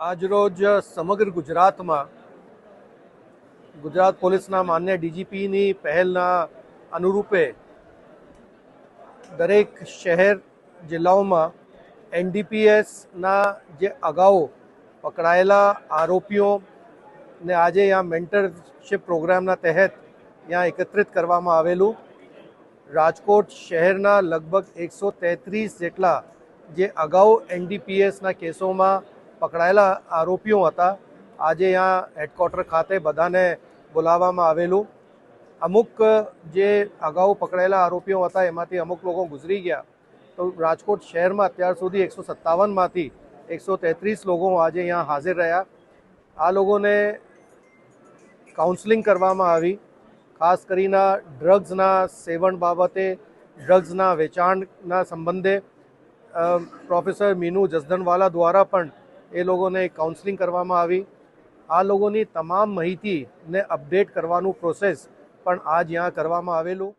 આજરોજ સમગ્ર ગુજરાતમાં ગુજરાત પોલીસના માન્ય ડીજીપીની પહેલના અનુરૂપે દરેક શહેર જિલ્લાઓમાં એનડીપીએસના જે અગાઉ પકડાયેલા આરોપીઓને આજે અહીંયા મેન્ટરશીપ પ્રોગ્રામના તહેત ત્યાં એકત્રિત કરવામાં આવેલું. રાજકોટ શહેરના લગભગ એકસો તેત્રીસ જેટલા જે અગાઉ એનડીપીએસના કેસોમાં પકડાયેલા આરોપીઓ હતા. આજે અહીંયા હેડક્વાર્ટર ખાતે બધાને બોલાવવામાં આવેલું. અમુક જે અગાઉ પકડાયેલા આરોપીઓ હતા, એમાંથી અમુક લોકો ગુજરી ગયા. તો રાજકોટ શહેરમાં અત્યાર સુધી એકસો સત્તાવનમાંથી એકસો તેત્રીસ લોકો આજે અહીંયા હાજર રહ્યા. આ લોકોને કાઉન્સલિંગ કરવામાં આવી. ખાસ કરીને ડ્રગ્સના સેવન બાબતે ડ્રગ્સના વેચાણના સંબંધે પ્રોફેસર મીનુ જસદનવાલા દ્વારા પણ એ લોકોને કાઉન્સલિંગ કરવામાં આવી. આ લોકોની તમામ માહિતીને અપડેટ કરવાનું પ્રોસેસ પણ આ જ્યાં કરવામાં આવેલું.